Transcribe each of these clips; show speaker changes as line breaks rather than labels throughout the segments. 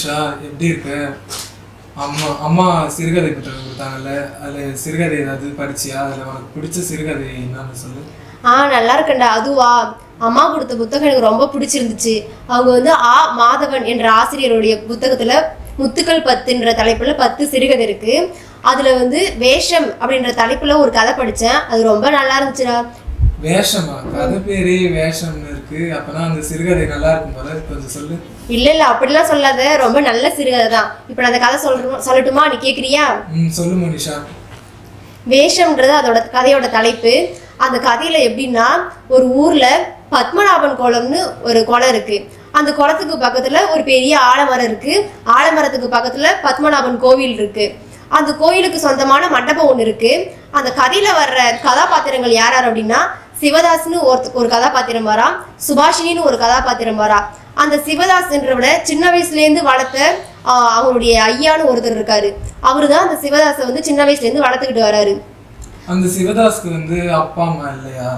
மோனிஷா எப்படி இருக்க அம்மா அம்மா சிறுகதை புத்தகம் கொடுத்தாங்கல்ல அதில் சிறுகதை ஏதாவது படிச்சியா? அதில் உனக்கு பிடிச்ச சிறுகதை என்னன்னு சொல்லு.
ஆ நல்லா இருக்கேன்டா. அதுவா? அம்மா கொடுத்த புத்தகம் எனக்கு ரொம்ப பிடிச்சிருந்துச்சு. அவங்க வந்து ஆ மாதவன் என்ற ஆசிரியருடைய புத்தகத்துல முத்துக்கள் பத்துன்ற தலைப்புல பத்து சிறுகதை இருக்கு. அதுல வந்து வேஷம் அப்படின்ற தலைப்புல ஒரு கதை படிச்சேன். அது ரொம்ப நல்லா இருந்துச்சுடா.
வேஷமா? கதை பேரே வேஷம்னு இருக்கு. அப்பனா அந்த சிறுகதை நல்லா இருக்கும் போல. கொஞ்சம் சொல்லு.
இல்ல இல்ல அப்படிலாம் சொல்லாத. ரொம்ப நல்ல சிறுகதை தான். இப்போ நான் அந்த கதை சொல்றோம் சொல்லட்டுமா? நீ கேக்குறியா?
ம் சொல்லு மோனிஷா.
வேஷம்ன்றது அதோட கதையோட தலைப்பு. அந்த கதையில எப்படின்னா ஒரு ஊர்ல பத்மநாபன் குளம்னு ஒரு குளம் இருக்கு. அந்த குளத்துக்கு பக்கத்துல ஒரு பெரிய ஆலமரம் இருக்கு. ஆலமரத்துக்கு பக்கத்துல பத்மநாபன் கோவில் இருக்கு. அந்த கோயிலுக்கு சொந்தமான மண்டபம் ஒன்று இருக்கு. அந்த கதையில வர்ற கதாபாத்திரங்கள் யார் யார் அப்படின்னா சிவதாஸ்னு ஒருத்த ஒரு கதாபாத்திரம் வரா சுபாஷினின்னு ஒரு கதாபாத்திரம் வரா. அந்த சிவதாஸ்ன்றவிட சின்ன வயசுலேருந்து வளர்த்த அவருடைய ஐயான்னு ஒருத்தர் இருக்காரு. அவரு தான் அந்த சிவதாஸை வந்து சின்ன வயசுலேருந்து வளர்த்துக்கிட்டு வராரு.
அந்த சிவதாஸ்க்கு வந்து அப்பா அம்மா இல்லையா?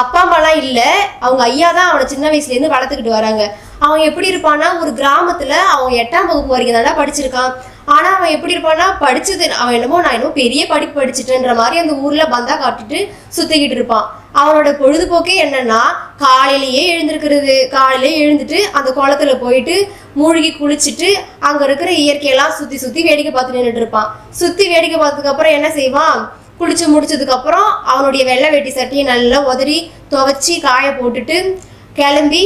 அப்பா அம்மாலாம் இல்லை. அவங்க ஐயா தான் அவனை சின்ன வயசுலேருந்து வளர்த்துக்கிட்டு வராங்க. அவன் எப்படி இருப்பான்னா ஒரு கிராமத்தில் அவன் எட்டாம் வகுப்பு வரைக்கும் தானே படிச்சிருக்கான். ஆனால் அவன் எப்படி இருப்பான்னா படிச்சது அவன் என்னமோ நான் என்னமோ பெரிய படிப்பு படிச்சிட்டேன்ற மாதிரி அந்த ஊரில் பந்தா காட்டிட்டு சுற்றிக்கிட்டு இருப்பான். அவனோட பொழுதுபோக்கே என்னன்னா காலையிலேயே எழுந்திருக்கிறது. காலையிலேயே எழுந்துட்டு அந்த குளத்துல போயிட்டு மூழ்கி குளிச்சுட்டு அங்கே இருக்கிற இயற்கையெல்லாம் சுற்றி சுற்றி வேடிக்கை பார்த்து நின்றுட்டு இருப்பான். சுற்றி வேடிக்கை பார்த்ததுக்கு அப்புறம் என்ன செய்வான்? குளிச்சு முடிச்சதுக்கு அப்புறம் அவனுடைய வெள்ளை வேட்டி சட்டியை நல்லா உதறி துவைச்சி காய போட்டுட்டு கிளம்பி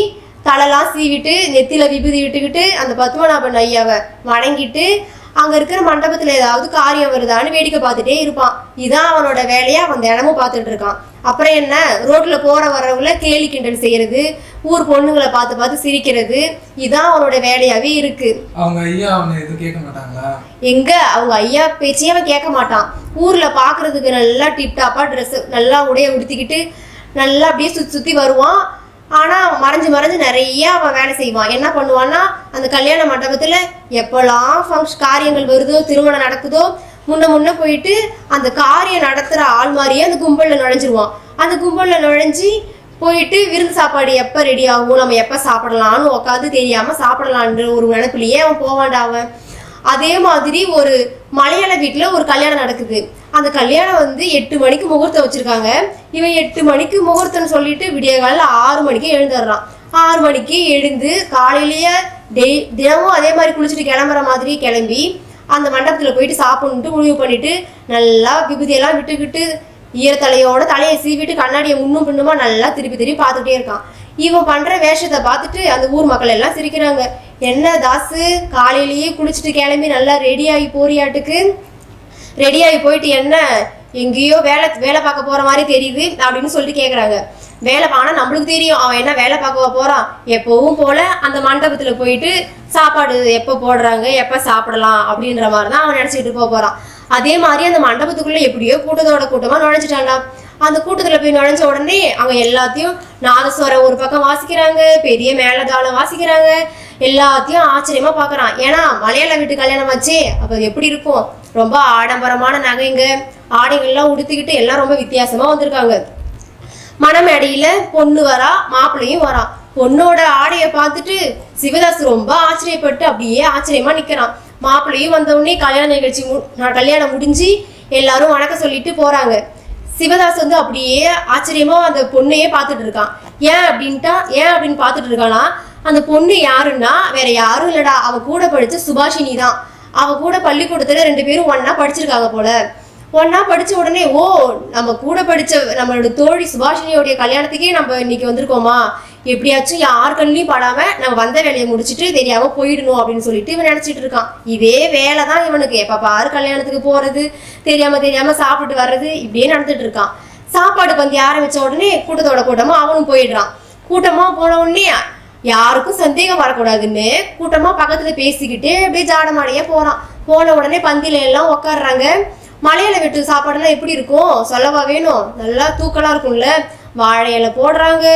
தலைலாம் சீவிட்டு நெத்தியில விபூதி விட்டுக்கிட்டு அந்த பத்மநாபன் ஐயாவை வணங்கிட்டு அங்க இருக்கிற மண்டபத்துல ஏதாவது காரியம் வருதான்னு வேடிக்கை பார்த்துட்டே இருப்பான். இதான் அவனோட வேலையா அவன் தினமும் பார்த்துட்டு இருக்கான். அப்புறம் என்ன? ரோட்ல போற வரவங்கள கேலி கிண்டல் செய்யறது ஊர் பொண்ணுங்களை பார்த்து பார்த்து சிரிக்கிறது இதான் அவனோட வேலையாவே இருக்கு.
அவங்க ஐயா அவனை எதுவும் கேட்க மாட்டாங்களா?
எங்க? அவங்க ஐயா பேச்சே அவன் கேட்க மாட்டான். ஊர்ல பாக்குறதுக்கு நல்லா டிப்டாப்பா ட்ரெஸ் நல்லா உடைய உடுத்திக்கிட்டு நல்லா அப்படியே சுத்தி சுத்தி வருவான். ஆனால் மறைஞ்சு மறைஞ்சு நிறைய அவன் வேலை செய்வான். என்ன பண்ணுவான்னா அந்த கல்யாண மண்டபத்தில் எப்போல்லாம் ஃபங்க்ஷன் காரியங்கள் வருதோ திருமணம் நடக்குதோ முன்ன முன்ன போயிட்டு அந்த காரியம் நடத்துகிற ஆள் மாதிரியே அந்த கும்பலில் நுழைஞ்சிருவான். அந்த கும்பலில் நுழைஞ்சி போயிட்டு விருந்து சாப்பாடு எப்போ ரெடி ஆகும் நம்ம எப்போ சாப்பிடலான்னு உட்காந்து தெரியாமல் சாப்பிடலான்ற ஒரு நினைப்புலையே அவன் போவான்டா அவன். அதே மாதிரி ஒரு மலையாள வீட்டில் ஒரு கல்யாணம் நடக்குது. அந்த கல்யாணம் வந்து எட்டு மணிக்கு முகூர்த்தம் வச்சிருக்காங்க. இவன் எட்டு மணிக்கு முகூர்த்தம்னு சொல்லிட்டு விடிய காலையில் ஆறு மணிக்கு எழுந்துடுறான். ஆறு மணிக்கு எழுந்து காலையிலேயே டெய் தினமும் அதே மாதிரி குளிச்சுட்டு கிளம்புற மாதிரி கிளம்பி அந்த மண்டபத்தில் போயிட்டு சாப்பிட்ணுட்டு முடிவு பண்ணிட்டு நல்லா விபூதியெல்லாம் விட்டுக்கிட்டு ஈரத்தலையோட தலையை சீவிட்டு கண்ணாடியை முன்னும் பின்னுமா நல்லா திருப்பி திருப்பி பார்த்துட்டே இருக்கான். இவன் பண்ணுற வேஷத்தை பார்த்துட்டு அந்த ஊர் மக்கள் எல்லாம் சிரிக்கிறாங்க. என்ன தாசு காலையிலேயே குளிச்சுட்டு கிளம்பி நல்லா ரெடி ஆகி போறியாட்டுக்கு? ரெடியாகி போயிட்டு என்ன? எங்கேயோ வேலை வேலை பார்க்க போகிற மாதிரி தெரியுது அப்படின்னு சொல்லிட்டு கேட்குறாங்க வேலை ஆனால் நம்மளுக்கு தெரியும் அவன் என்ன வேலை பார்க்க போகிறான் எப்போவும் போல அந்த மண்டபத்தில் போயிட்டு சாப்பாடு எப்போ போடுறாங்க எப்போ சாப்பிடலாம் அப்படின்ற மாதிரி தான் அவன் நினச்சிக்கிட்டு போக போகிறான் அதே மாதிரி அந்த மண்டபத்துக்குள்ளே எப்படியோ கூட்டத்தோட கூட்டமாக நுழைஞ்சிட்டான்டா. அந்த கூட்டத்துல போய் நுழைஞ்ச உடனே அவங்க எல்லாத்தையும் நாதஸ்வரம் ஒரு பக்கம் வாசிக்கிறாங்க பெரிய மேலதாளம் வாசிக்கிறாங்க எல்லாத்தையும் ஆச்சரியமா பார்க்கறான் ஏன்னா மலையாள வீட்டு கல்யாணம் ஆச்சு அப்ப எப்படி இருக்கும்? ரொம்ப ஆடம்பரமான நகைங்க. ஆடைகள்லாம் உடுத்திக்கிட்டு எல்லாம் ரொம்ப வித்தியாசமா வந்திருக்காங்க. மணமேடையில் பொண்ணு வரா மாப்பிள்ளையும் வரா. பொண்ணோட ஆடையை பார்த்துட்டு சிவதாஸ் ரொம்ப ஆச்சரியப்பட்டு அப்படியே ஆச்சரியமா நிக்கிறான். மாப்பிள்ளையும் வந்த உடனே கல்யாண நிகழ்ச்சி மு- கல்யாணம் முடிஞ்சு எல்லாரும் வணக்கம் சொல்லிட்டு போறாங்க. சிவதாஸ் வந்து அப்படியே ஆச்சரியமா அந்த பொண்ணையே பார்த்துட்டு இருக்கான். ஏன் அப்படின்ட்டா ஏன் அப்படின்னு பார்த்துட்டு இருக்கானா அந்த பொண்ணு யாருன்னா வேற யாரும் இல்லடா அவ கூட படிச்ச சுபாஷினி தான். அவ கூட பள்ளிக்கூடத்துல ரெண்டு பேரும் ஒன்னா படிச்சிருக்காங்க போல. ஒன்னா படிச்ச உடனே ஓ நம்ம கூட படிச்ச நம்மளோட தோழி சுபாஷினியோடைய கல்யாணத்துக்கே நம்ம இன்னைக்கு வந்திருக்கோமா? எப்படியாச்சும் யார் கண்ணிலையும் படாம நம்ம வந்த வேலையை முடிச்சுட்டு தெரியாம போயிடணும் அப்படின்னு சொல்லிட்டு இவன் நினைச்சிட்டு இருக்கான். இதே வேலை தான் இவனுக்கு. எப்ப பாரு கல்யாணத்துக்கு போறது தெரியாம தெரியாம சாப்பிட்டு வர்றது இப்படியே நடந்துட்டு இருக்கான். சாப்பாடு பந்தி ஆரம்பிச்ச உடனே கூட்டத்தோட கூட்டமா அவனும் போயிடுறான். கூட்டமா போன உடனே யாருக்கும் சந்தேகம் வரக்கூடாதுன்னு கூட்டமா பக்கத்துல பேசிக்கிட்டு அப்படியே ஜாடமாடையே போறான். போன உடனே பந்தில எல்லாம் உட்காடுறாங்க மலையில வெட்டு சாப்பாடுலாம் எப்படி இருக்கும்? சொல்லவா வேணும். நல்லா தூக்கலாக இருக்கும்ல. வாழை இலை போடுறாங்க.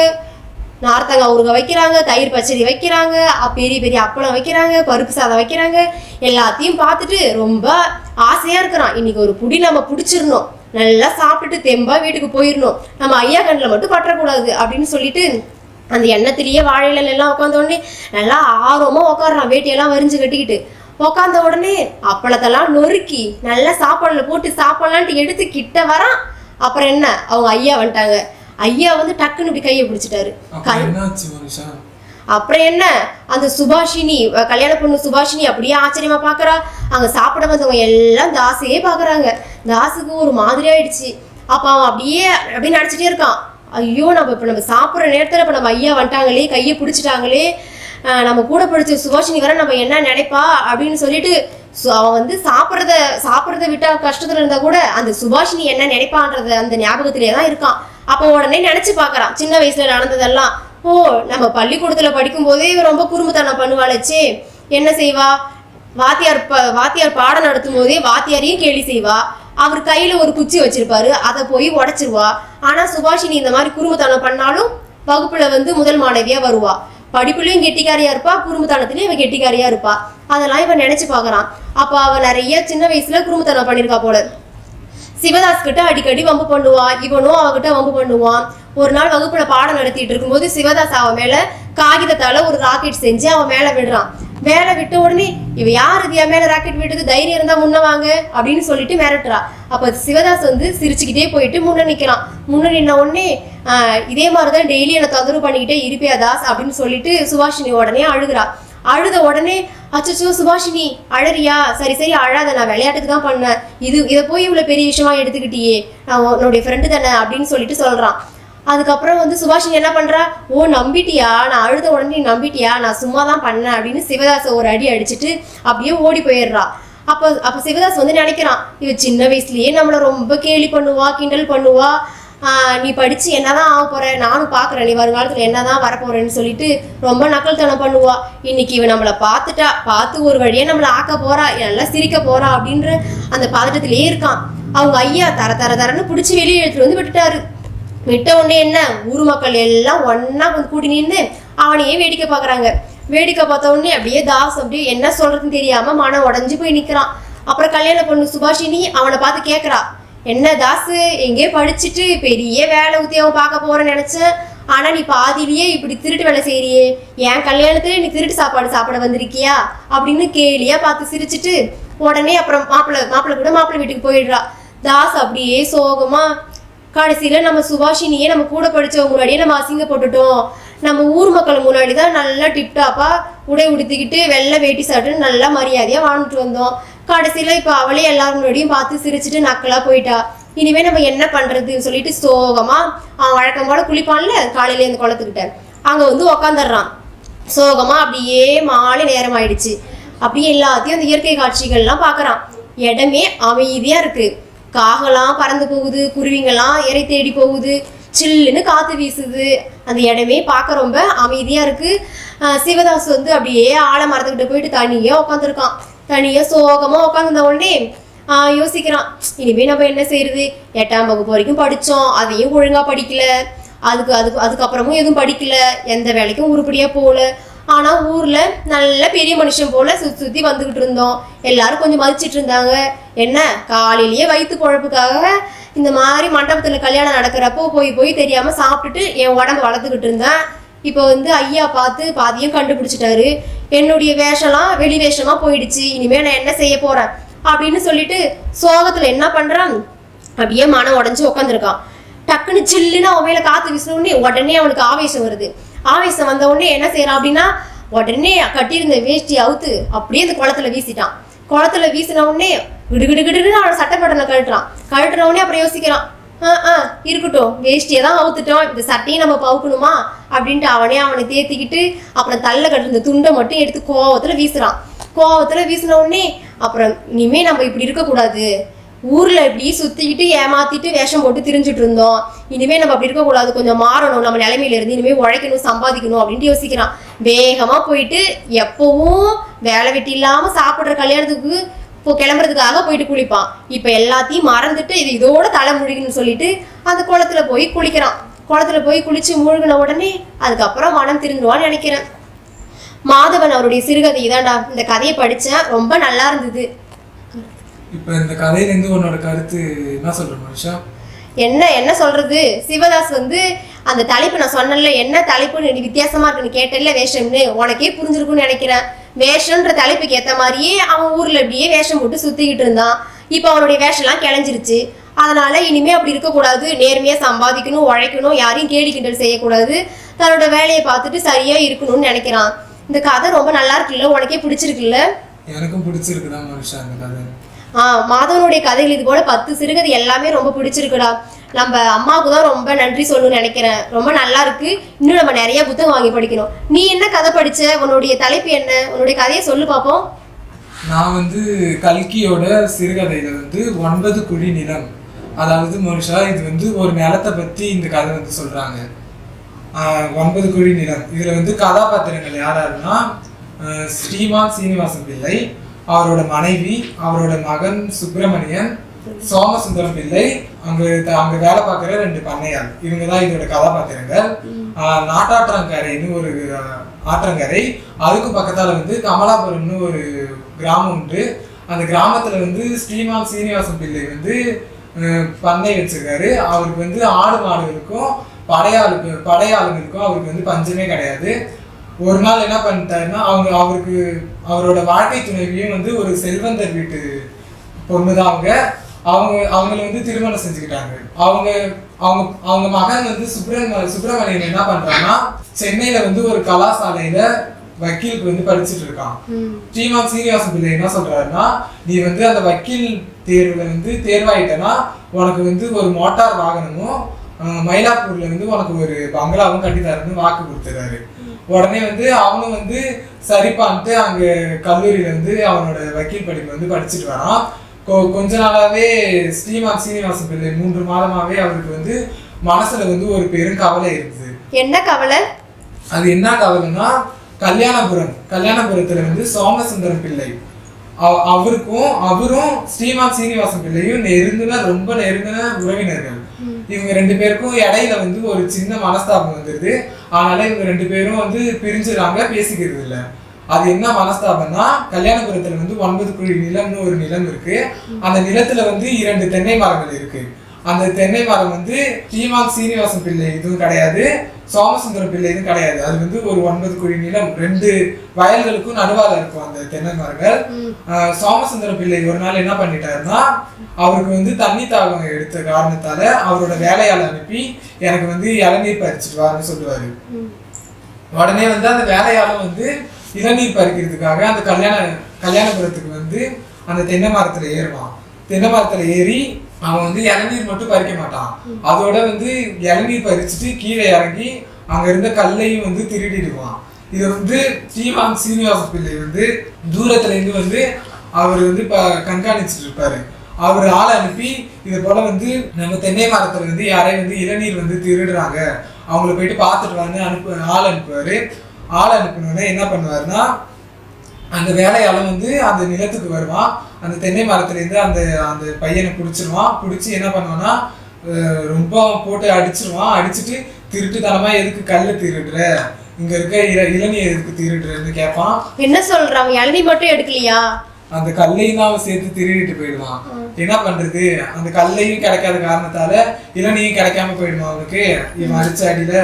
நார்த்தங்காய் ஊறுகாய் வைக்கிறாங்க. தயிர் பச்சடி வைக்கிறாங்க. பெரிய பெரிய அப்பளம் வைக்கிறாங்க. பருப்பு சாதம் வைக்கிறாங்க. எல்லாத்தையும் பார்த்துட்டு ரொம்ப ஆசையா இருக்கிறான். இன்னைக்கு ஒரு புடி நம்ம பிடிச்சிடணும். நல்லா சாப்பிட்டுட்டு தெம்பா வீட்டுக்கு போயிடணும். நம்ம ஐயா கண்ணில் மட்டும் பற்றக்கூடாது அப்படின்னு சொல்லிட்டு அந்த எண்ணத்திலேயே வாழையில எல்லாம் உட்காந்தோடனே நல்லா ஆர்வமா உட்காடுறான் வேட்டியெல்லாம் வரிஞ்சு கட்டிக்கிட்டு. உட்காந்த உடனே அப்பளத்தெல்லாம் நொறுக்கி நல்லா சாப்பாடுல போட்டு சாப்பாடலான்ட்டு எடுத்து கிட்ட வரான். அப்புறம் என்ன? அவங்க ஐயா வந்துட்டாங்க. ஐயா வந்து டக்குன்னு இப்படி கையை பிடிச்சிட்டாரு. அப்புறம் என்ன? அந்த சுபாஷினி கல்யாண பொண்ணு சுபாஷினி அப்படியே ஆச்சரியமா பாக்குறா. அங்க சாப்பிட வந்தவங்க எல்லாம் தாசையே பாக்குறாங்க. தாசுக்கு ஒரு மாதிரி ஆயிடுச்சு. அப்ப அவன் அப்படியே அப்படியே நினைச்சிட்டே இருக்கான். ஐயோ நம்ம இப்ப நம்ம சாப்பிட்ற நேரத்துல இப்ப நம்ம ஐயா வந்துட்டாங்களே கையை பிடிச்சிட்டாங்களே. நம்ம கூட படிச்ச சுபாஷினி வர நம்ம என்ன நினைப்பா அப்படின்னு சொல்லிட்டு சு- அவன் வந்து சாப்பிட்றத சாப்பிட்றத விட்டா கஷ்டத்துல இருந்தா கூட அந்த சுபாஷினி என்ன நினைப்பான்றத அந்த ஞாபகத்திலே தான் இருக்கான். அப்போ உடனே நினைச்சு பார்க்கறான். சின்ன வயசுல நடந்ததெல்லாம் ஓ நம்ம பள்ளிக்கூடத்துல படிக்கும் போதே இவ ரொம்ப குறும்புத்தனம் பண்ணுவாளச்சே என்ன செய்வா? வாத்தியார் வாத்தியார் பாடம் நடத்தும் போதே வாத்தியாரையும் கேலி செய்வா. அவர் கையில ஒரு குச்சி வச்சிருப்பாரு. அதை போய் உடைச்சிருவா. ஆனா சுபாஷினி இந்த மாதிரி குறும்புத்தனம் பண்ணாலும் வகுப்புல வந்து முதல் மாணவியா வருவா. படிப்புலயும் கெட்டிக்காரியா இருப்பா குறும்புத்தனத்துலயும் இவன் கெட்டிக்காரியா இருப்பா. அதெல்லாம் இவன் நினைச்சு பாக்குறான் அப்ப அவ நிறைய சின்ன வயசுல குறும்புத்தனம் பண்ணிருக்கா போல. சிவதாஸ் கிட்ட அடிக்கடி வம்பு பண்ணுவான் இவனும் அவகிட்ட வம்பு பண்ணுவான் ஒரு நாள் வகுப்புல பாடம் நடத்திட்டு இருக்கும்போது சிவதாஸ் அவன் மேல காகிதத்தால ஒரு ராக்கெட் செஞ்சு அவன் மேல விடுறான். வேலை விட்ட உடனே இவ யார் இது என் மேல ராக்கெட் விட்டது தைரியம் இருந்தா முன்ன வாங்க அப்படின்னு சொல்லிட்டு மிரட்டுறா. அப்ப சிவதாஸ் வந்து சிரிச்சுக்கிட்டே போயிட்டு முன்ன நிக்கிறான் முன்ன நின்ன உடனே இதே இதே மாதிரிதான் டெய்லி என்னை தொந்தரவு பண்ணிக்கிட்டே இருப்பியா தாஸ்? அப்படின்னு சொல்லிட்டு சுபாஷினி உடனே அழுகுறா. அழுத உடனே அச்சச்சோ சுபாஷினி அழறியா? சரி சரி அழாத நான் விளையாட்டுக்கு தான் பண்ணேன். இது இதை போய் இவ்வளோ பெரிய விஷயமா எடுத்துக்கிட்டியே. நான் உன்னுடைய ஃப்ரெண்டு தானே? அப்படின்னு சொல்லிட்டு சொல்கிறான் அதுக்கப்புறம் வந்து சுபாஷினி என்ன பண்றா? ஓ நம்பிட்டியா? நான் அழுத உடனே நீ நம்பிட்டியா? நான் சும்மா தான் பண்ணேன் அப்படின்னு சிவதாசை ஒரு அடி அடிச்சுட்டு அப்படியே ஓடி போயிடுறா. அப்போ அப்போ சிவதாஸ் வந்து நினைக்கிறான் இவ சின்ன வயசுலயே நம்மளை ரொம்ப கேலி பண்ணுவா கிண்டல் பண்ணுவா. நீ படிச்சு என்னதான் ஆக போற? நானும் பாக்குறேன். நீ வருங்காலத்துல என்னதான் வரப்போறேன்னு சொல்லிட்டு ரொம்ப நக்கல்தனம் பண்ணுவா. இன்னைக்கு இவ நம்மளை பார்த்துட்டா பார்த்து ஒரு வழியா நம்மளை ஆக்க போறா நல்லா சிரிக்க போறா அப்படின்ற அந்த பதட்டத்திலேயே இருக்கான். அவங்க ஐயா தர தர தரன்னு பிடிச்சி வெளியே எடுத்துட்டு வந்து விட்டுட்டாரு. விட்ட உடனே என்ன? ஊர் மக்கள் எல்லாம் ஒன்னா வந்து கூடி நின்று அவனையே வேடிக்கை பார்க்குறாங்க. வேடிக்கை பார்த்த உடனே அப்படியே தாஸ் அப்படியே என்ன சொல்றதுன்னு தெரியாம மனம் உடஞ்சு போய் நிக்கிறான். அப்புறம் கல்யாண பொண்ணு சுபாஷினி அவனை பார்த்து கேக்குறா என்ன தாசு எங்கேயோ படிச்சுட்டு பெரிய வேலை உத்தியோகம் பார்க்க போறேன்னு நினைச்சேன். ஆனா நீ பாதியிலேயே இப்படி திருட்டு வேலை செய்யறியே. என் கல்யாணத்துல நீ திருட்டு சாப்பாடு சாப்பிட வந்திருக்கியா? அப்படின்னு கேலியா பார்த்து சிரிச்சிட்டு உடனே அப்புறம் மாப்பிள்ளை மாப்பிள்ளை கூட மாப்பிள்ளை வீட்டுக்கு போயிடுறா. தாஸ் அப்படியே சோகமா கடைசியில் நம்ம சுபாஷினியே நம்ம கூட படிச்சவங்க முன்னாடியே நம்ம அசிங்கப்பட்டுட்டோம். நம்ம ஊர் மக்கள் முன்னாடி தான் நல்லா டிப்டாப்பாக உடை உடுத்திக்கிட்டு வெள்ளை வேட்டி சாப்பிட்டு நல்லா மரியாதையாக வாழ்ந்துட்டு வந்தோம். கடைசியில் இப்போ அவளே எல்லாரும் முன்னாடியும் பார்த்து சிரிச்சிட்டு நக்கலாக போயிட்டா. இனிமே நம்ம என்ன பண்ணுறதுன்னு சொல்லிட்டு சோகமாக அவன் வழக்கம் போல குளிப்பான்ல காலையில இந்த குளத்துக்கிட்ட. அங்கே வந்து உக்காந்துடுறான். சோகமாக அப்படியே மாலை நேரம் ஆயிடுச்சு. அப்படியே எல்லாத்தையும் அந்த இயற்கை காட்சிகள்லாம் பார்க்குறான். இடமே அமைதியாக இருக்குது காகலாம் பறந்து போகுது குருவிங்கெல்லாம் இறை தேடி போகுது சில்லுன்னு காத்து வீசுது. அந்த இடமே பார்க்க ரொம்ப அமைதியா இருக்கு. சிவதாஸ் வந்து அப்படியே ஆலமரத்துக்கிட்ட போயிட்டு தனியாக உட்காந்துருக்கான் தனியாக சோகமா உட்காந்துருந்த உடனே யோசிக்கிறான் இனிமே நம்ம என்ன செய்யறது எட்டாம் வகுப்பு வரைக்கும் படிச்சோம் அதையும் ஒழுங்கா படிக்கல. அதுக்கு அதுக்கு அதுக்கப்புறமும் எதுவும் படிக்கல. எந்த வேலைக்கும் உருப்படியா போகல. ஆனால் ஊரில் நல்ல பெரிய மனுஷன் போல் சுற்றி சுற்றி வந்துக்கிட்டு இருந்தோம். எல்லாரும் கொஞ்சம் மதிச்சிட்டு இருந்தாங்க. என்ன? காலையிலேயே வயிற்று குழப்புக்காக இந்த மாதிரி மண்டபத்தில் கல்யாணம் நடக்கிறப்போ போய் போய் தெரியாமல் சாப்பிட்டுட்டு என் உடம்பு வளர்த்துக்கிட்டு இருந்தேன். இப்போ வந்து ஐயா பார்த்து பாதியும் கண்டுபிடிச்சிட்டாரு. என்னுடைய வேஷம்லாம் வெளி வேஷமாக போயிடுச்சு. இனிமேல் நான் என்ன செய்ய போகிறேன் அப்படின்னு சொல்லிட்டு சோகத்தில் என்ன பண்ணுறான் அப்படியே மனம் உடஞ்சி உட்காந்துருக்கான் டக்குன்னு சில்லுன்னு அவன் மேலே காத்து வீசணுன்னே உடனே அவனுக்கு ஆவேசம் வருது. ஆவேசம் வந்த உடனே என்ன செய்யறான் அப்படின்னா உடனே கட்டியிருந்த வேஷ்டி அவுத்து அப்படியே அந்த குளத்துல வீசிட்டான். குளத்துல வீசின உடனே கிடுகிடு கிடுன்னு அவன் சட்டப்பட்டனை கழட்டுறான். கழட்டுற உடனே அப்புறம் யோசிக்கிறான். ஆ ஆ இருக்கட்டும் வேஷ்டியை தான் அவுத்துட்டோம் இந்த சட்டையும் நம்ம பவுக்கணுமா? அப்படின்ட்டு அவனே அவனை தேத்திக்கிட்டு அப்புறம் தள்ள கட்டிருந்த துண்டை மட்டும் எடுத்து கோவத்துல வீசுறான். கோவத்துல வீசின உடனே அப்புறம் இனிமே நம்ம இப்படி இருக்கக்கூடாது. ஊர்ல இப்படி சுத்திக்கிட்டு ஏமாத்திட்டு வேஷம் போட்டு திரிஞ்சிட்டு இருந்தோம். இனிமே நம்ம அப்படி இருக்கக்கூடாது. கொஞ்சம் மாறணும். நம்ம நிலைமையில இருந்து இனிமே உழைக்கணும் சம்பாதிக்கணும் அப்படின்ட்டு யோசிக்கிறான். வேகமா போயிட்டு எப்பவும் வேலை வெட்டி இல்லாம சாப்பிடுற கல்யாணத்துக்கு இப்போ கிளம்புறதுக்காக போயிட்டு குளிப்பான். இப்போ எல்லாத்தையும் மறந்துட்டு இது இதோட தலை முழுகின்னு சொல்லிட்டு அந்த குளத்துல போய் குளிக்கிறான். குளத்துல போய் குளிச்சு மூழ்கின உடனே அதுக்கப்புறம் மனம் திரும்புவான்னு நினைக்கிறேன். மாதவன் அவருடைய சிறுகதை இதான்டா இந்த கதையை படிச்சேன். ரொம்ப நல்லா இருந்தது.
இப்ப இந்த கதையில இருந்து உன்னோட கருத்து என்ன சொல்ற மனுஷா?
என்ன என்ன சொல்றது? சிவதாஸ் வந்து அந்த தலைப்பு நான் சொன்னேன்ல என்ன தலைப்புன்னு வித்தியாசமா இருக்குன்னு கேட்டல வேஷம்னு. உனக்கே புரிஞ்சிருக்கும்னு நினைக்கிறேன். வேஷம்ன்ற தலைப்புக்கு ஏத்த மாதிரியே அவன் ஊர்ல இப்படியே வேஷம் போட்டு சுத்திக்கிட்டு இருந்தான். இப்போ அவனுடைய வேஷம்லாம் கிளஞ்சிருச்சு. அதனால இனிமே அப்படி இருக்கக்கூடாது. நேர்மையா சம்பாதிக்கணும் உழைக்கணும் யாரையும் கேலி கிண்டல் செய்யக்கூடாது. தன்னோட வேலையை பார்த்துட்டு சரியா இருக்கணும்னு நினைக்கிறான். இந்த கதை ரொம்ப நல்லா இருக்குல்ல? உனக்கே பிடிச்சிருக்குல்ல?
எனக்கும் பிடிச்சிருக்குதான் மனுஷா அந்த கதை.
ஆ மாதவனுடைய கதைகள் இது போல பத்து சிறுகதை எல்லாமே ரொம்ப பிடிச்சிருக்குடா. நம்ம அம்மாவுக்கு தான் ரொம்ப நன்றி சொல்லணும்னு நினைக்கிறேன். ரொம்ப நல்லா இருக்கு. இன்னும் நம்ம நிறைய புத்தகம் வாங்கி படிக்கணும். நீ என்ன கதை படிச்ச? உன்னுடைய தலைப்பு என்ன? உன்னுடைய கதையை சொல்லு பார்ப்போம்
நான் வந்து கல்கியோட சிறுகதையில வந்து ஒன்பது குழி நிலம். அதாவது மனுஷா இது வந்து ஒரு நிலத்தை பத்தி இந்த கதை வந்து சொல்றாங்க. ஒன்பது குழி நிலம். இதுல வந்து கதாபாத்திரங்கள் யார் யாருன்னா ஸ்ரீமான் சீனிவாசன் பிள்ளை அவரோட மனைவி அவரோட மகன் சுப்பிரமணியன் சோமசுந்தரம் பிள்ளை அங்க அங்க வேலை பார்க்குற ரெண்டு பண்ணையார். இவங்க தான் இதோட கதாபாத்திரங்கள். நாட்டாற்றங்கரைன்னு ஒரு ஆற்றங்கரை. அதுக்கும் பக்கத்தால வந்து கமலாபுரம்னு ஒரு கிராமம் உண்டு. அந்த கிராமத்துல வந்து ஸ்ரீமான் சீனிவாசன் பிள்ளை வந்து பண்ணை வச்சிருக்காரு. அவருக்கு வந்து ஆடு மாடுகளுக்கும் படையாளுக்கு படையாளுங்களுக்கும் அவருக்கு வந்து பஞ்சமே கிடையாது. ஒரு நாள் என்ன பண்ணிட்டாருன்னா அவங்க அவருக்கு அவரோட வாழ்க்கை துணைவியும் வந்து ஒரு செல்வந்தர் வீட்டு பொண்ணு தான் அவங்க. அவங்க அவங்கள வந்து திருமணம் செஞ்சுக்கிட்டாங்க. அவங்க அவங்க அவங்க மகன் வந்து சுப்பிரம சுப்பிரமணியன் என்ன பண்றான்னா சென்னையில வந்து ஒரு கலாசாலையில வக்கீலுக்கு வந்து படிச்சுட்டு இருக்கான். ஸ்ரீமான் சீனிவாசன் பிள்ளை என்ன சொல்றாருன்னா நீ வந்து அந்த வக்கீல் தேர்வுல வந்து தேர்வாயிட்டனா உனக்கு வந்து ஒரு மோட்டார் வாகனமும் மயிலாப்பூர்ல வந்து உனக்கு ஒரு பங்களாவும் கட்டி தரேன்னு வாக்கு கொடுத்துறாரு. உடனே வந்து அவனும் வந்து சரிப்பான்ட்டு அங்க கல்லூரியில வந்து அவனோட வக்கீல் படிப்பு வந்து படிச்சுட்டு வரான். கொ- கொஞ்ச நாளாவே ஸ்ரீமான் சீனிவாசன் பிள்ளை மூன்று மாதமாவே அவருக்கு வந்து மனசுல வந்து ஒரு பெருங்கவலை இருக்குது
என்ன கவலை?
அது என்ன கவலைன்னா கல்யாணபுரம் கல்யாணபுரத்துல வந்து சோமசுந்தரம் பிள்ளை. அவ- அவருக்கும் அவரும் ஸ்ரீமான் சீனிவாசன் பிள்ளையும் நெருங்கின ரொம்ப நெருங்கின உறவினர்கள். இவங்க ரெண்டு பேருக்கும் இடையில வந்து ஒரு சின்ன மனஸ்தாபம் வந்துருது. அதனால இவங்க ரெண்டு பேரும் வந்து பிரிஞ்சுறாங்க பேசிக்கிறது இல்ல. அது என்ன மனஸ்தாபம்னா கல்யாணபுரத்துல வந்து ஒன்பது குழி நிலம்னு ஒரு நிலம் இருக்கு. அந்த நிலத்துல வந்து இரண்டு தென்னை மரங்கள் இருக்கு. அந்த தென்னை மரம் வந்து ஸ்ரீமான் சீனிவாசன் பிள்ளை இதுவும் கிடையாது. சோமசுந்தரம் பிள்ளை இதுவும் கிடையாது. அது வந்து ஒரு ஒன்பது குழி நிலம் ரெண்டு வயல்களுக்கும் நடுவால இருக்கும் அந்த தென்னை மரங்கள். சோமசுந்தரம் பிள்ளை ஒரு நாள் என்ன பண்ணிட்டாருன்னா அவருக்கு வந்து தண்ணி தாகம் எடுத்த காரணத்தால அவரோட வேலையாள அனுப்பி எனக்கு வந்து இளநீர் பறிச்சுட்டு வான்னு சொல்லுவாரு. உடனே வந்து அந்த வேலையாளும் வந்து இளநீர் பறிக்கிறதுக்காக அந்த கல்யாண கல்யாணபுரத்துக்கு வந்து அந்த தென்னை மரத்துல ஏறுவான். தென்னை மரத்துல ஏறி அவன் வந்து இளநீர் மட்டும் பறிக்க மாட்டான். அதோட வந்து இளநீர் பறிச்சுட்டு கீழே இறங்கி அங்க இருந்த கல்லையும் வந்து திருடிடுவான். இது வந்து ஸ்ரீமான் சீனிவாச பிள்ளை வந்து தூரத்துல இருந்து வந்து அவர் வந்து இப்ப கண்காணிச்சுட்டு இருப்பாரு. அவர் ஆள் அனுப்பி இது போல வந்து நம்ம தென்னை மரத்துல வந்து யாரையும் வந்து இளநீர் வந்து திருடுறாங்க. அவங்கள போயிட்டு பார்த்துட்டு வான்னு அனுப்பு ஆள் அனுப்புவாரு. ஆள் அனுப்பினோடனே என்ன பண்ணுவாருன்னா அந்த வேலையாளன் வந்து அந்த நிலத்துக்கு வருவான். அந்த தென்னை மரத்துலேருந்து அந்த அந்த பையனை பிடிச்சிருவான். பிடிச்சி என்ன பண்ணுவான்னா ரொம்ப போட்டு அடிச்சிருவான். திருட்டு திருட்டுத்தனமா எதுக்கு கல்ல திருடுற? இங்க இருக்க இள இளநீ எதுக்கு திருடுறன்னு கேட்பான்
என்ன சொல்றான்? இளநீ மட்டும் எடுக்கலையா?
அந்த கல்லையும் தான் அவன் சேர்த்து திருடிட்டு போயிடுவான். என்ன பண்றது? அந்த கல்லையும் கிடைக்காத காரணத்தால இளநியும் கிடைக்காம போயிடுவான் அவனுக்கு? இவன் அடிச்ச அடியில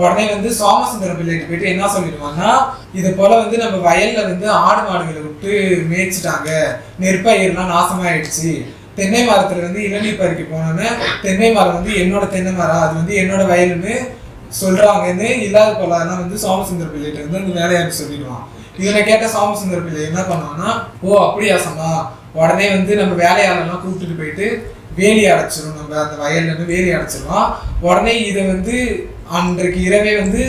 உடனே வந்து சோமசுந்தரம் பிள்ளைக்கு போயிட்டு என்ன சொல்லிடுவான்னா இது போல வந்து நம்ம வயல்ல வந்து ஆடு மாடுகளை விட்டு மேய்ச்சிட்டாங்க. நெற்பயிர்லாம் நாசமாயிடுச்சு. தென்னை மரத்துல வந்து இளநீர் பறிக்க போனோன்னு தென்னை மரம் வந்து என்னோட தென்னை மரம் அது வந்து என்னோட வயலுன்னு சொல்றாங்கன்னு இல்லாத பொருளாதான் வந்து சோமசுந்தர பிள்ளைகிட்ட வந்து அந்த வேலையாட்டு சொல்லிடுவான். இதனை கேட்ட சோமசுந்தர பிள்ளை என்ன பண்ணுவான்னா ஓ அப்படியா சம்மா? உடனே வந்து நம்ம வேலையாளெல்லாம் கூப்பிட்டுட்டு போயிட்டு வேலி அடைச்சிரும். நம்ம அந்த வயல்ல இருந்து வேலி அடைச்சிருவோம் உடனே இதை வந்து அன்றைக்கு இரவே வந்து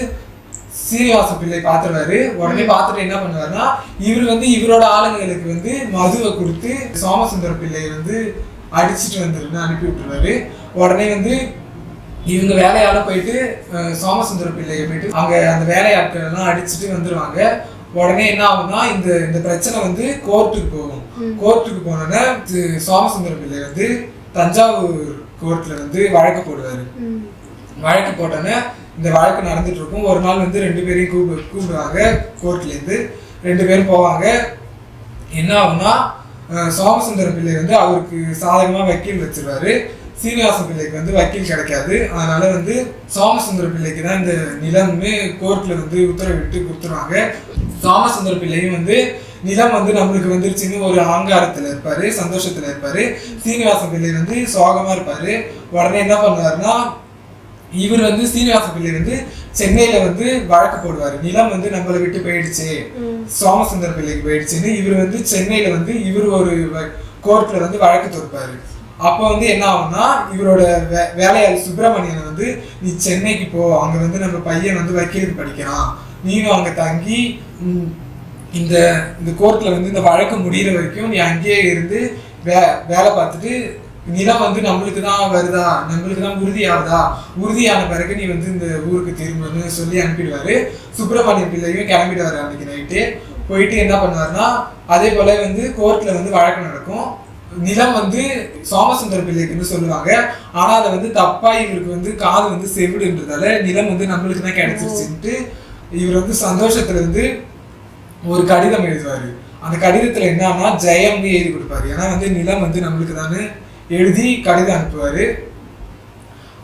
சீனிவாச பிள்ளை பார்த்துருவாரு உடனே பார்த்துட்டு என்ன பண்ணுவாருன்னா இவர் வந்து இவரோட ஆளுங்களுக்கு வந்து மதுவை கொடுத்து சோமசுந்தர பிள்ளை வந்து அடிச்சிட்டு வந்துருன்னு அனுப்பி விட்டுருவாரு. உடனே வந்து இவங்க வேலையால போயிட்டு சோமசுந்தர பிள்ளையை போயிட்டு அங்க அந்த வேலையாட்கள் எல்லாம் அடிச்சுட்டு வந்துருவாங்க. உடனே என்ன ஆகும்னா இந்த இந்த பிரச்சனை வந்து கோர்ட்டுக்கு போகும். கோர்ட்டுக்கு போனோன்னே இது சோமசுந்தர பிள்ளை வந்து தஞ்சாவூர் கோர்ட்ல வந்து வழக்கு போடுவாரு. வழக்கு போட்டோன்னே இந்த வழக்கு நடந்துட்டு இருக்கும் ஒரு நாள் வந்து ரெண்டு பேரையும் கூப்பிடு கூப்பிடுவாங்க கோர்ட்ல இருந்து ரெண்டு பேரும் போவாங்க. என்ன ஆகும்னா சோமசுந்தர பிள்ளை வந்து அவருக்கு சாதகமா வக்கீல் வச்சிருவாரு. சீனிவாச பிள்ளைக்கு வந்து வக்கீல் கிடைக்காது. அதனால வந்து சோமசுந்தர பிள்ளைக்கு தான் இந்த நிலம்னு கோர்ட்ல வந்து உத்தரவிட்டு கொடுத்துருவாங்க. சோமசுந்தர பிள்ளையும் வந்து நிலம் வந்து நம்மளுக்கு வந்துருச்சுன்னு ஒரு ஆங்காரத்துல இருப்பாரு சந்தோஷத்துல இருப்பாரு. சீனிவாச பிள்ளை வந்து சோகமா இருப்பாரு. உடனே என்ன பண்ணுவாருன்னா இவர் வந்து சீனிவாச பிள்ளை வந்து சென்னையில வந்து வழக்கு போடுவாரு. நிலம் வந்து நம்மளை விட்டு போயிடுச்சு. சோமசுந்தர பிள்ளைக்கு போயிடுச்சுன்னு இவர் வந்து சென்னையில வந்து இவர் ஒரு கோர்ட்ல வந்து வழக்கு தொடுப்பாரு. அப்போ வந்து என்ன ஆகும்னா இவரோட வே வேலையாள் சுப்பிரமணியன் வந்து நீ சென்னைக்கு போ அங்க வந்து நம்ம பையன் வந்து வக்கீலுக்கு படிக்கிறான். நீனும் அங்க தங்கி இந்த இந்த கோர்ட்ல வந்து இந்த வழக்கு முடியிற வரைக்கும் நீ அங்கேயே இருந்து வே வேலை பார்த்துட்டு நிலம் வந்து நம்மளுக்கு தான் வருதா? நம்மளுக்கு தான் உறுதியாகுதா? உறுதியான பிறகு நீ வந்து இந்த ஊருக்கு திரும்பணும்னு சொல்லி அனுப்பிடுவாரு. சுப்பிரமணிய பிள்ளையும் கிளம்பிடுவாரு அன்னைக்கு நைட்டு. போயிட்டு என்ன பண்ணுவாருன்னா அதே போல வந்து கோர்ட்ல வந்து வழக்கு நடக்கும். நிலம் வந்து சோமசுந்தர பிள்ளைக்குன்னு சொல்லுவாங்க. ஆனா அதை வந்து தப்பா இவருக்கு வந்து காது வந்து செவிடுன்றதால நிலம் வந்து நம்மளுக்கு தான் கிடைச்சிருச்சுன்ட்டு இவர் வந்து சந்தோஷத்துல இருந்து ஒரு கடிதம் எழுதுவாரு. அந்த கடிதத்துல என்னன்னா ஜெயம்னு எழுதி கொடுப்பாரு. ஏன்னா வந்து நிலம் வந்து நம்மளுக்கு தானே எழுதி கடிதம் அனுப்புவாரு.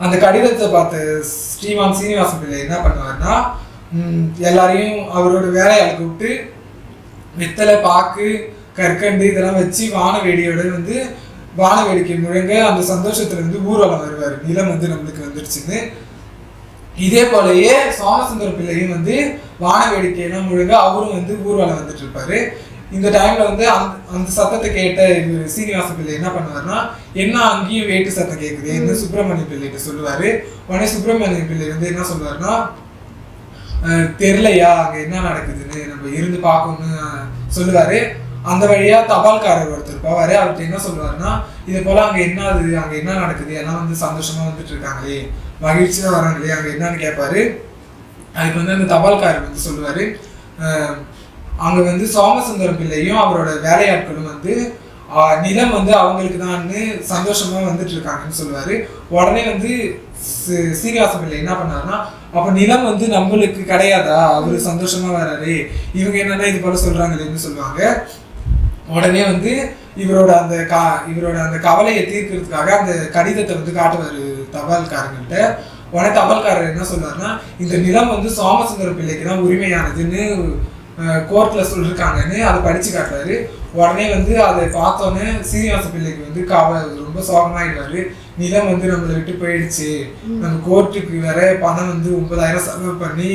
அந்த கடிதத்தை பார்த்த ஸ்ரீமான் சீனிவாசன் பிள்ளை என்ன பண்ணுவாருன்னா எல்லாரையும் அவரோட வேலையால் கூப்பிட்டு வித்தலை பாக்கு கற்கண்டு இதெல்லாம் வச்சு வான வேடியோட வந்து வான வேடிக்கை முழங்க அந்த சந்தோஷத்துல இருந்து ஊர்வலம் வருவார். நிலம் வந்து நம்மளுக்கு வந்துருச்சுன்னு. இதே போலயே சோமசுந்தர பிள்ளையும் வந்து வான வேடிக்கையெல்லாம் முழுங்க அவரும் வந்து ஊர்வலம் வந்துட்டு இருப்பாரு இந்த டைம்ல வந்து அந்த அந்த சத்தத்தை கேட்ட சீனிவாச பிள்ளை என்ன பண்ணுவாருன்னா என்ன அங்கேயும் வேட்டு சத்தம் கேக்குது என்ன சுப்பிரமணிய பிள்ளைகிட்ட சொல்லுவாரு. உடனே சுப்பிரமணிய பிள்ளை வந்து என்ன சொல்லுவாருன்னா அஹ், தெரியலையா அங்க என்ன நடக்குதுன்னு? நம்ம இருந்து பார்க்கணும்னு சொல்லுவாரு. அந்த வழியா தபால்காரர் ஒருத்தர் போவாரு. அவர்கிட்ட என்ன சொல்லுவாருன்னா இது போல அங்க என்ன அது? அங்க என்ன நடக்குது? எல்லாம் வந்து சந்தோஷமா வந்துட்டு இருக்காங்களே. மகிழ்ச்சியா வராங்களே. அங்க என்னன்னு கேட்பாரு அதுக்கு வந்து அந்த தபால்காரர் வந்து சொல்லுவாரு. அங்க வந்து சோமசுந்தரம் பிள்ளையும் அவரோட வேலையாட்களும் வந்து நிலம் வந்து அவங்களுக்கு தான்னு சந்தோஷமா வந்துட்டு இருக்காங்கன்னு சொல்லுவாரு. உடனே வந்து சீனிவாச பிள்ளை என்ன பண்ணாருன்னா அப்ப நிலம் வந்து நம்மளுக்கு கிடையாதா? அவரு சந்தோஷமா வராரு. இவங்க என்னன்னா இது போல சொல்றாங்களேன்னு சொல்லுவாங்க. உடனே வந்து இவரோட அந்த கா இவரோட அந்த கவலையை தீர்க்கிறதுக்காக அந்த கடிதத்தை வந்து காட்டுவாரு தபால்காரங்கள்ட்ட. உடனே தபால்காரர் என்ன சொல்றாருன்னா இந்த நிலம் வந்து சோமசுந்தர பிள்ளைக்கு தான் உரிமையானதுன்னு கோர்ட்ல சொல்லிருக்காங்கன்னு அதை படிச்சு காட்டுறாரு. உடனே வந்து அதை பார்த்தோன்னே சீனிவாச பிள்ளைக்கு வந்து கவ ரொம்ப சோகமாயிடுவாரு. நிலம் வந்து நம்மளை விட்டு போயிடுச்சு. நம்ம கோர்ட்டுக்கு வேற பணம் வந்து ஒன்பதாயிரம் செலவு பண்ணி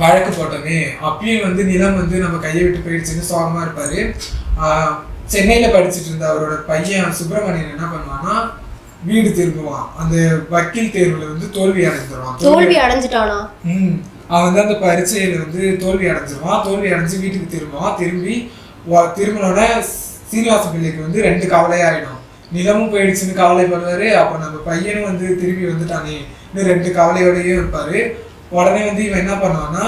வழக்கு போட்டோமே. அப்பயும் வந்து நிலம் வந்து நம்ம கையை விட்டு போயிடுச்சுன்னு சோகமா இருப்பாரு. ஆஹ் சென்னையில படிச்சுட்டு இருந்த அவரோட பையன் சுப்பிரமணியன் என்ன பண்ணுவான்னா வீடு திரும்புவான். அந்த வக்கீல் தேர்வுல வந்து தோல்வி அடைஞ்சிருவான்.
தோல்வி அடைஞ்சிட்டானா?
ம். அவன் வந்து அந்த பரீட்சையில வந்து தோல்வி அடைஞ்சிருவான். தோல்வி அடைஞ்சு வீட்டுக்கு திரும்புவான். திரும்பி திரும்பினோட சீனிவாச பிள்ளைக்கு வந்து ரெண்டு கவலையாயிடும் நிலமும் போயிடுச்சுன்னு கவலைப்படுவாரு அப்ப நம்ம பையனும் வந்து திரும்பி வந்துட்டானே. இன்னும் ரெண்டு கவலையோடயும் இருப்பாரு. உடனே வந்து இவன் என்ன பண்ணுவான்னா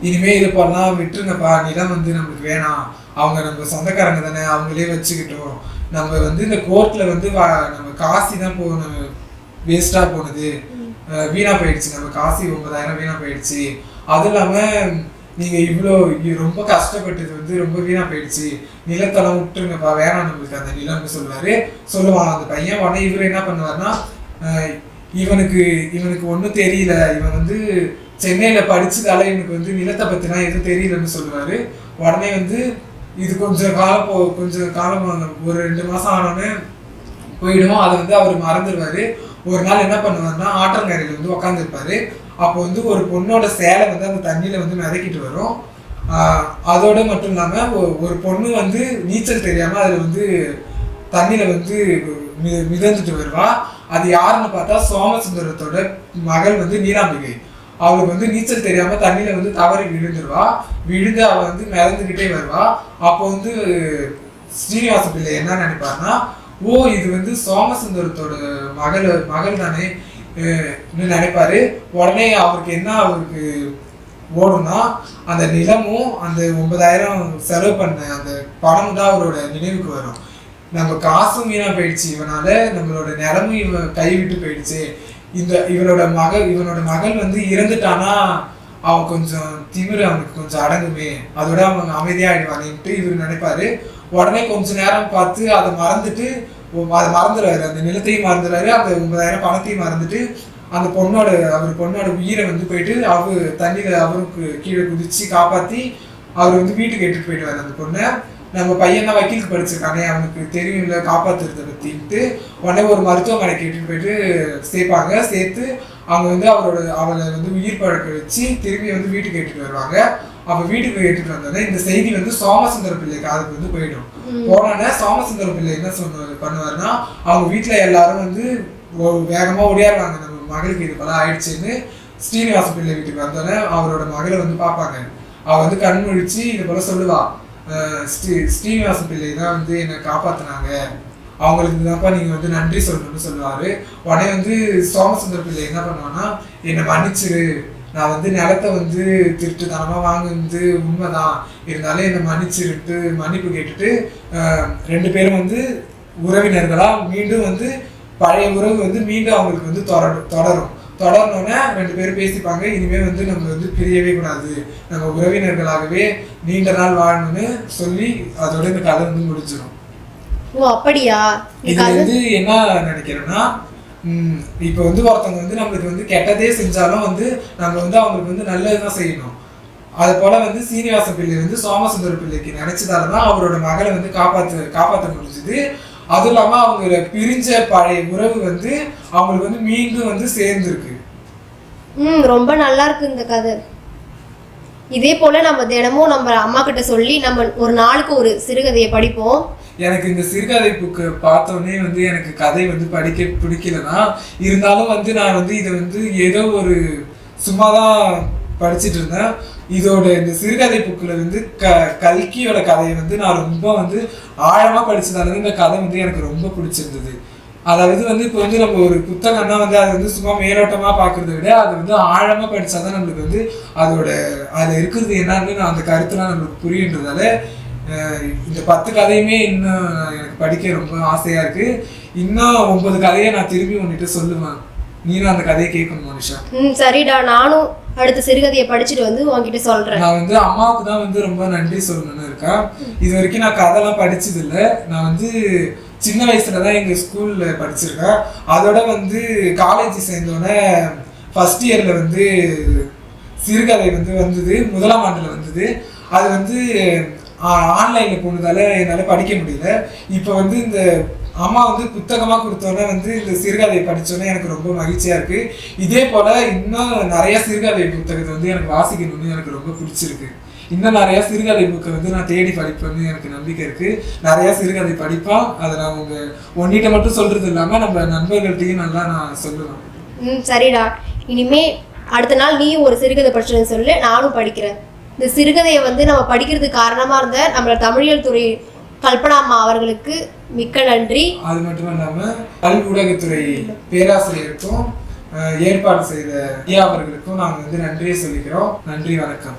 இனிமே இது பண்ணலாம் விட்டுருங்கப்பா நிலம் வந்து நம்மளுக்கு வேணாம். அவங்க நம்ம சொந்தக்காரங்க தானே அவங்களே வச்சுக்கிட்டோம். நம்ம வந்து இந்த கோர்ட்ல வந்து நம்ம காசி தான் போகணும் வேஸ்டா போனது. அஹ் வீணா போயிடுச்சு. நம்ம காசி ஒன்பதாயிரம் வீணா போயிடுச்சு. அதுவும் இல்லாம நீங்க இவ்வளோ ரொம்ப கஷ்டப்பட்டது வந்து ரொம்ப வீணா போயிடுச்சு. நிலத்தெல்லாம் விட்டுருங்கப்பா வேணாம் நம்மளுக்கு அந்த நிலம்னு சொல்லுவாரு. சொல்லுவான் அந்த பையன். உடனே இவர் என்ன பண்ணுவாருன்னா அஹ் இவனுக்கு இவனுக்கு ஒன்றும் தெரியல. இவன் வந்து சென்னையில் படித்ததால இவனுக்கு வந்து நிலத்தை பற்றினா எதுவும் தெரியலன்னு சொல்லுவார் உடனே வந்து இது கொஞ்சம் காலம் போ கொஞ்சம் காலம் ஒரு ரெண்டு மாதம் ஆனோன்னே போயிடும் அதை வந்து அவர் மறந்துடுவார். ஒரு நாள் என்ன பண்ணுவாருன்னா ஆட்டங்கரையில் வந்து உக்காந்துருப்பார். அப்போ வந்து ஒரு பொண்ணோட சேலை வந்து அந்த தண்ணியில் வந்து மிதக்கிட்டு வரும். அதோடு மட்டும் இல்லாமல் ஒரு பொண்ணு வந்து நீச்சல் தெரியாமல் அதில் வந்து தண்ணியில் வந்து மி- மிதந்துட்டு வருவா. அது யாருன்னு பார்த்தா சோமசுந்தரத்தோட மகள் வந்து நீலாம்பிகை. அவளுக்கு வந்து நீச்சல் தெரியாம தண்ணியில வந்து தவறி விழுந்துருவா. விழுந்து அவ வந்து மிதந்துக்கிட்டே வருவா. அப்போ வந்து ஸ்ரீனிவாச பிள்ளை என்ன நினைப்பாருன்னா ஓ இது வந்து சோமசுந்தரத்தோட மகள் மகள் தானே. நினைப்பாரு. உடனே அவருக்கு என்ன அவருக்கு ஓடும்னா அந்த நிலமும் அந்த ஒன்பதாயிரம் செலவு பண்ண அந்த பணம் தான் அவரோட நினைவுக்கு வரும். நம்ம காசும் வீணா போயிடுச்சு. இவனால நம்மளோட நிலமும் இவன் கைவிட்டு போயிடுச்சு. இந்த இவனோட மகள் இவனோட மகள் வந்து இறந்துட்டானா அவன் கொஞ்சம் திமிரு அவனுக்கு கொஞ்சம் அடங்குமே. அதோட அவன் அமைதியாயிடுவானேன்ட்டு இவர் நினைப்பாரு. உடனே கொஞ்ச நேரம் பார்த்து அதை மறந்துட்டு அதை மறந்துடுறாரு. அந்த நிலத்தையும் மறந்துடுறாரு. அந்த ஒன்பதாயிரம் பணத்தையும் மறந்துட்டு அந்த பொண்ணோட அவர் பொண்ணோட உயிரை வந்து போயிட்டு அவர் தண்ணியில அவருக்கு கீழே குதிச்சு காப்பாத்தி அவர் வந்து வீட்டுக்கு எடுத்துட்டு போயிடுவாரு அந்த பொண்ணை. நம்ம பையன் தான் வக்கீலுக்கு படிச்சிருக்கானே அவனுக்கு தெரியும்ல காப்பாத்துறத பத்தின்ட்டு. உடனே ஒரு மருத்துவமனைக்கு எடுத்துட்டு போயிட்டு சேர்ப்பாங்க. சேர்த்து அவங்க வந்து அவரோட அவளை வந்து உயிர் பழக்க வச்சு திரும்பி வந்து வீட்டுக்கு எடுத்துட்டு வருவாங்க. அப்ப வீட்டுக்கு எடுத்துட்டு வந்தோடனே இந்த செய்தி வந்து சோமசுந்தர பிள்ளை காதுக்கு வந்து போயிடும். போனோடனே சோமசுந்தர பிள்ளை என்ன சொன்ன பண்ணுவாருன்னா அவங்க வீட்டுல எல்லாரும் வந்து ஒரு வேகமா ஓடியாருவாங்க. நம்ம மகளுக்கு இது போல ஆயிடுச்சுன்னு ஸ்ரீனிவாச பிள்ளை வீட்டுக்கு வந்தோடனே அவரோட மகளை வந்து பார்ப்பாங்க. அவ வந்து கண் முழிச்சு இது போல சொல்லுவா. ஸ்ரீ ஸ்ரீனிவாச பிள்ளை தான் வந்து என்னை காப்பாத்துனாங்க. அவங்களுக்கு தான்ப்பா நீங்கள் வந்து நன்றி சொல்லணும்னு சொல்லுவார். உடனே வந்து சோமசுந்தர பிள்ளை என்ன பண்ணுவான்னா என்னை மன்னிச்சிரு. நான் வந்து நிலத்தை வந்து திருட்டுத்தனமா வாங்குனது உண்மைதான். இருந்தாலும் என்னை மன்னிச்சிருட்டு மன்னிப்பு கேட்டுட்டு ரெண்டு பேரும் வந்து உறவினர்களாக மீண்டும் வந்து பழைய உறவு வந்து மீண்டும் அவங்களுக்கு வந்து தொடரும் தொடரும். தொடரணும்னா ரெண்டு பேரும் பேசிப்பாங்க. இனிமே வந்து நம்ம வந்து பிரியவே கூடாது. நம்ம உறவினர்களாகவே நீண்ட நாள் வாழணும்னு சொல்லி அதோட இந்த கதை வந்து முடிஞ்சிடும்
ஓ அப்படியா? கதை
வந்து என்ன நினைக்கிறேன்னா ம், இப்ப வந்து ஒருத்தவங்க வந்து நம்மளுக்கு வந்து கெட்டதே செஞ்சாலும் வந்து நம்ம வந்து அவங்களுக்கு வந்து நல்லதுதான் செய்யணும். அது போல வந்து சீனிவாச பிள்ளை வந்து சோமசுந்தர பிள்ளைக்கு நினைச்சதால தான் அவரோட மகளை வந்து காப்பாத்து காப்பாற்ற முடிஞ்சுது. அதுவும் இல்லாம அவங்க பிரிஞ்ச பழைய உறவு வந்து அவங்களுக்கு வந்து மீண்டும் வந்து சேர்ந்துருக்கு.
ம் ரொம்ப நல்லா இருக்கு இந்த கதை. இதே போல நம்ம தினமும் நம்ம அம்மா கிட்ட சொல்லி நம்ம ஒரு நாளுக்கு ஒரு சிறுகதையை படிப்போம்.
எனக்கு இந்த சிறுகதை புக்கு பார்த்தோன்னே வந்து எனக்கு கதை வந்து படிக்க பிடிக்கலனா இருந்தாலும் வந்து நான் வந்து இதை வந்து ஏதோ ஒரு சும்மா தான் படிச்சிட்டு இருந்தேன். இதோட இந்த சிறுகதை புக்கில் வந்து க கல்கியோட கதையை வந்து நான் ரொம்ப வந்து ஆழமா படிச்சதால இந்த கதை வந்து எனக்கு ரொம்ப பிடிச்சிருந்தது. அதாவது வந்து இப்போ வந்து நம்ம ஒரு புத்தகம்னா வந்து அது வந்து சும்மா மேலோட்டமா பார்க்கறத விட அது வந்து ஆழமா படிச்சாதான் நம்மளுக்கு வந்து அதோட அதில் இருக்கிறது என்னன்னு நான் அந்த கருத்துலாம் நம்மளுக்கு புரியுன்றதால அஹ் இந்த பத்து கதையுமே இன்னும் எனக்கு படிக்க ரொம்ப ஆசையா இருக்கு. இன்னும் ஒன்பது கதையை நான் திரும்பி உன்கிட்ட சொல்லுவேன். நீனும் அந்த கதையை கேட்கணும் மனுஷா.
ம் சரிடா. நானும் அடுத்த சிறுகதையை படிச்சுட்டு வந்து உன்கிட்ட சொல்றேன்.
நான் வந்து அம்மாவுக்கு தான் வந்து ரொம்ப நன்றி சொல்லணும்னு இருக்கேன். இது வரைக்கும் நான் கதைலாம் படிச்சது இல்ல நான் வந்து சின்ன வயசுல தான் எங்க ஸ்கூல்ல படிச்சிருக்கேன். அதோட வந்து காலேஜ் சேர்ந்தோடனே ஃபர்ஸ்ட் இயர்ல வந்து சிறுகதை வந்து வந்தது முதலாம் ஆண்டுல வந்தது. அது வந்து ஆன்லைன்ல போனதால என்னால படிக்க முடியல. இப்போ வந்து இந்த அம்மா வந்து புத்தகமாக கொடுத்தோன்னே வந்து இந்த சிறுகதை படிச்சோன்னே எனக்கு ரொம்ப மகிழ்ச்சியாக இருக்குது இதே போல் இன்னும் நிறையா சிறுகதை புத்தகத்தை வந்து எனக்கு வாசிக்கணும்னு எனக்கு ரொம்ப பிடிச்சிருக்கு. இன்னும் நிறையா சிறுகதை புக்கை வந்து நான் தேடி படிப்பேன்னு எனக்கு நம்பிக்கை இருக்குது நிறையா சிறுகதை படிப்பேன் அதை நான் உங்கள் ஒன்னிட்ட மட்டும் சொல்கிறது இல்லாமல் நம்ம நண்பர்கள்ட்டையும் நல்லா நான் சொல்லுவேன்.
ம் சரிடா. இனிமே அடுத்த நாள் நீயும் ஒரு சிறுகதை படிச்சுன்னு சொல்லி நானும் படிக்கிறேன். இந்த சிறுகதையை வந்து நம்ம படிக்கிறதுக்கு காரணமாக இருந்த நம்மளோட தமிழியல் துறை கல்பனா அம்மா அவர்களுக்கு மிக்க நன்றி.
அது மட்டும் இல்லாம கல் ஊடகத்துறை பேராசிரியருக்கும் ஏற்பாடு செய்த ஐயா அவர்களுக்கும் நாங்கள் வந்து நன்றியை சொல்லிக்கிறோம். நன்றி வணக்கம்.